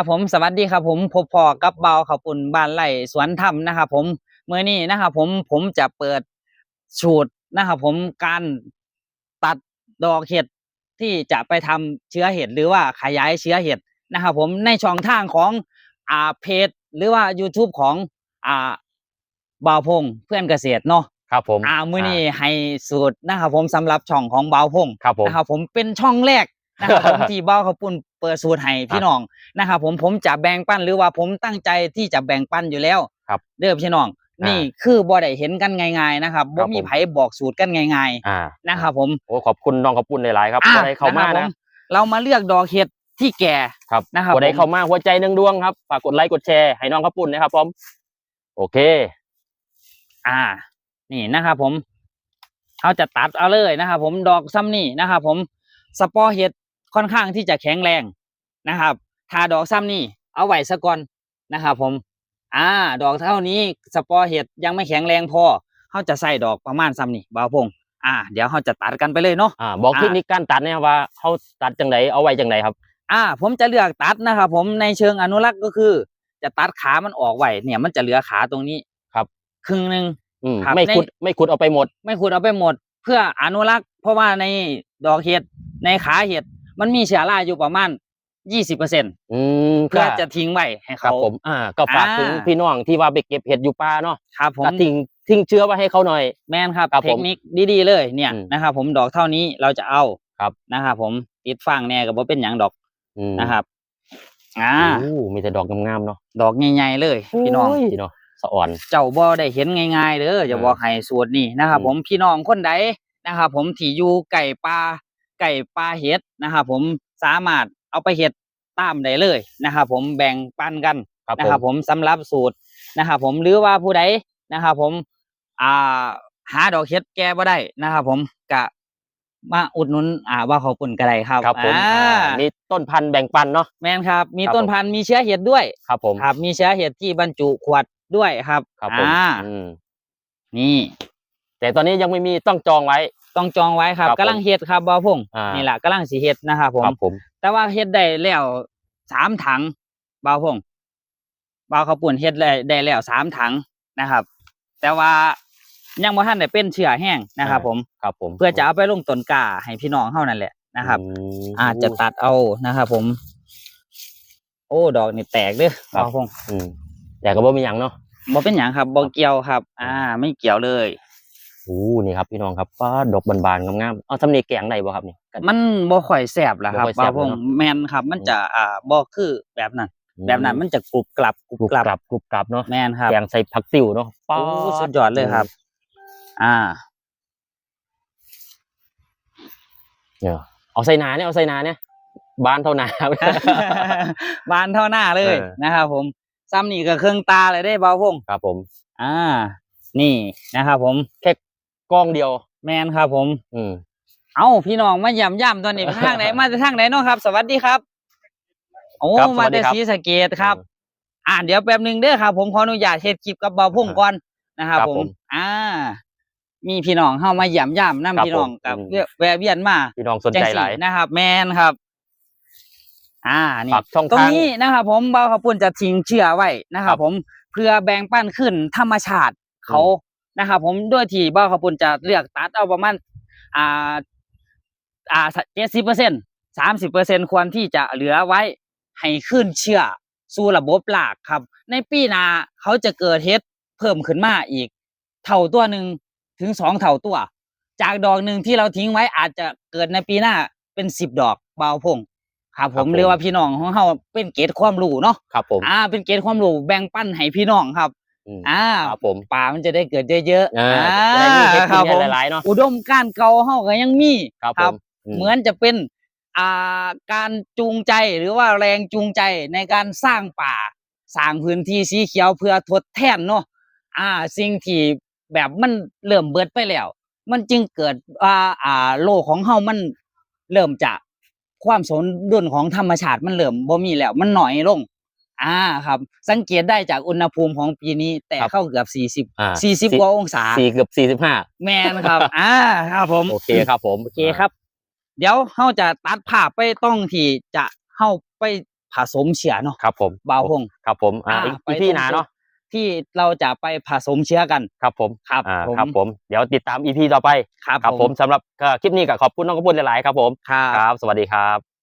ครับผมสวัสดีครับผมพบพอกับเบาขาวปุ่นบ้านไร่สวนธรรมนะครับผมเมื่อนี้นะครับผมผมจะเปิดสูตรนะครับผมการตัดดอกเห็ดที่จะไปทำเชื้อเห็ดหรือว่าขยายเชื้อเห็ดนะครับผมในช่องทางของอ่าเพจหรือว่า YouTube ของอ่าบ่าวพงเพื่อนเกษตรเนาะครับผมอ่ามื้อนี้ให้สูตรนะครับผมสำหรับช่องของบ่าวพงครับผมนะครับผมเป็นช่องแรก นะครับผมที่เบ้าข้าวปุ้นเปิดสูตรให้พี่น้องนะครับผมผมจะแบ่งปันหรือว่าผมตั้งใจที่จะแบ่งปันอยู่แล้วครับเด้อพี่น้องอ่านี่นี่คือบ่ได้เห็นกันง่าย ๆ นะครับครับ่บมีผมไผบอกสูตรกันง่ายอ่าๆนะครับผมโอ้ขอบคุณน้องขอบคุณหลายๆครับอะคนใดเข้ามานะครับผนะเรามาเลือกดอกเห็ดที่แก่ครับนะครับคนใดผมเข้ามาหัวใจหนึ่งดวงครับฝากกดไลค์กดแชร์ให้น้องขอบคุณนะครับผมโอเค อ่า นี่นะครับผมเอาจะตัดเอาเลยนะครับผมดอกซ้ำนี่นะครับผมสปอร์เห็ด ค่อนข้างที่จะแข็งแรงนะครับถ้าดอกซ้ำนี่เอาไว้ซะก่อนนะครับผมอ่าดอกเท่านี้สปอร์เห็ดยังไม่แข็งแรงพอเขาจะใส่ดอกประมาณซ้ำนี่บ่าวพงอ่า เดี๋ยวเขาจะตัดกันไปเลยเนาะอ่าบอกอ่าเทคนิคการตัดเนี่ยว่าเขาตัดจังไดเอาไว้จังไดครับ อ่า ผมจะเลือกตัดนะครับผมในเชิงอนุรักษ์ก็คือ จะตัดขามันออกไว้เนี่ยมันจะเหลือขาตรงนี้ครับ ครึ่งหนึ่งอืมครับไม่ขุดในไม่ขุดเอาไปหมด ไม่ขุดเอาไปหมด เพื่ออนุรักษ์เพราะว่าในดอกเห็ดในขาเห็ด มันมีเชื้อราอยู่ประมาณยี่สิบเปอร์เซ็นอืมเพื่อก็จะทิ้งไว้ให้ครับเขาผมอ่าก็ฝากอ่าถึงพี่น้องที่ว่าไปเก็บเห็ดอยู่ป่าเนาะครับผมก็ทิ้งทิ้งเชื้อไว้ให้เขาหน่อย แมนครับครับเทผคมนิคดีๆเลยเนี่ยอืมนะครับผมดอกเท่านี้เราจะเอาครับนะครับผมติดฟางแน่กับว่าเป็นอย่างดอกอืมนะครับอ่าโอ้มีแต่ดอกงามๆเนาะดอกใหญ่ๆเลย พี่น้องโยเนาะสะอ่อน เจ้าบ่ได้เห็นง่ายๆเด้ออย่าเออบอกให้สูตรนี่นะครับอืมผมพี่น้องคนใดนะครับผมที่อยู่ไก่ปลา ไก่ปลาเห็ดนะครับผมสามารถเอาไปเห็ดตามได้เลยนะครับผมแบ่งปันกันครับนะผครับมผมสำหรับสูตรนะครับผมหรือว่าผู้ใดนะครับผมอ่าหาดอกเห็ดแก่บ่ได้นะครับผมกะมาอุดหนุนอ่าว่าเขาปุ่นก็ได้ครับครับผมอ่าอ่ามีต้นพันธุ์แบ่งปันเนาะแม่นครับ มีครับต้นผมพันธุ์มีเชื้อเห็ดด้วยครับผมครับมีเชื้อเห็ดที่บรรจุขวดด้วยครับครับผมอ่าอืมนี่ แต่ตอนนี้ยังไม่มีต้องจองไว้ ต้องจองไว้ครับครับผมกำลังเฮ็ดครับบ่าวพงษ์อ่านี่ นี่แหละกำลังสิเฮ็ดนะครับผม ครับผม แต่ว่าเฮ็ดได้แล้วสามถังบ่าวพงษ์บ่าวข้าวปุ่นเฮ็ดได้ได้แล้วสามถังนะครับ แต่ว่ายังบ่ทันได้เป็นเชื้อแห้งนะครับผมครับผมเพื่อจะเอาไปลงต้นกล้าให้พี่น้องเฮานั่นแหละนะครับอืมอาจจะตัดเอานะครับผม โอ้ดอกนี่แตกเด้อครับ บ่าวพงษ์อืมแต่ก็บ่มีหยังเนาะ บ่เป็นหยังครับบ่เกี่ยวครับ อ่า ไม่เกี่ยวเลย โอ้นี่ครับพี่น้องครับฟ้าดอกบานๆงามๆเอาทำนี่แกงได้บ่ครับนี่กันมันบ่ค่อยแซ่บล่ะครับบ่ค่อยแซ่บ่าบวพงษ์เลยเนอะแม่นครับ มันจะอ่าบ่คือแบบนั้น แบบนั้นมันจะกรุบกรับกรุบกรุบกรับกรับกรุบกรับเนาะแม่นครับแกงใส่ผักติ๋วเนาะฟ้าโอ้สุดยอดเลยครับ อ่า เนี่ยเอาใส่หนาเนี่ยเอาใส่หนาเนี่ยบานเท่าหนาบานเท่าหน้าเลยเออ นะครับผมซ้ำนี่ก็เครื่องตาเลยได้เบาพงษ์ครับผม อ่า นี่นะครับผมแค่ กล้องเดียว แมนครับผม อืมเอ้าพี่น้องมาย่ำย่ำตอนนี้ไปทางไหนมาจากทางไหนเนาะครับ สวัสดีครับ โอ้ครับสมาวัสดีจากครับ ศรีสะเกดครับ อ่าเดี๋ยวแป๊บหนึงเด้อครับ ผมขออนุญาตเฮ็ดคลิปกับเบาพงษ์ก่อนนะครับครับผผมม อ่า มีพี่น้องเข้ามาย่ำย่ำครันำบพี่น้องผมกับอืมแวะเวียนมาพี่น้องสนใจหลายจังสินะครับ แมนครับ อ่านี่ ฝากช่องตรงทาง นี้นะครับผมเบาขาวปุ่นจะทิ้งเชื่อไว้นะคครัรับบผมเพื่อแบ่งปันขึ้นธรรมชาติ เขา นะครับผมด้วยที่เบาขาวปุ่นจะเลือกตัดเอาประมาณอ่าอ่าเจ็ดสิบเปอร์เซ็นสามสิบเปอร์เซ็นควรที่จะเหลือไว้ให้ขึ้นเชื่อสู่ระบบหลากครับ ในปีหน้าเขาจะเกิดเฮ็ดเพิ่มขึ้นมาอีก เท่าตัวหนึ่งถึงสองเท่าตัว จากดอกหนึ่งที่เราทิ้งไว้อาจจะเกิดในปีหน้าเป็นสิบดอกเบาพงครับผครับมผมเรียกว่าพี่น้องของเราเป็นเกณฑ์ความรู้เนาะครับผมอ่าเป็นเกณฑ์ความรู้แบ่งปันให้พี่น้องครับ อืมอ่าครับผมป่ามันจะได้เกิดเยอะอ่าๆจะได้มีเฮ็ดคกิรับนผมหลายๆเนาะอุดมการณ์เก่าเฮาก็ยังมีครับคผรับมเหมือนจะเป็นอ่าการจูงใจหรือว่าแรงจูงใจในการสร้างป่าสร้างพื้นที่สีเขียวเพื่อทดแทนเนาะอ่า สิ่งที่แบบมันเริ่มเบิดไปแล้ว มันจึงเกิดอ่าอ่าโลกของเฮามันเริ่มจะความสมดุลของธรรมชาติมันเริ่มบ่มีแล้ว มันหน่อยลง อ่าครับ สังเกตได้จากอุณหภูมิของปีนี้ แต่ครับเข้าเกือบสี่สิบอ่าสี่สิบกว่าองศาสี่เกือบสี่สิบห้าแมนครับ อ่าครับผมโอเคครับผม โอเคครับ เดี๋ยวเฮาจะตัดภาพไปต้องที่จะเฮาไปผสมเชื้อเนาะครับผมบ่าวพง ครับผมอ่าอ่าอีกไปอีพี่ตรง หนาเนาะที่เราจะไปผสมเชื้อกัน ครับผมครับอ่าผม ครับผมเดี๋ยวติดตามอีพีต่อไปครับครับผมสำหรับก็คลิปนี้ก็ขอบคุณน้องกระปุนหลาย ๆ ครับผม ครับ ครับ สวัสดีครับ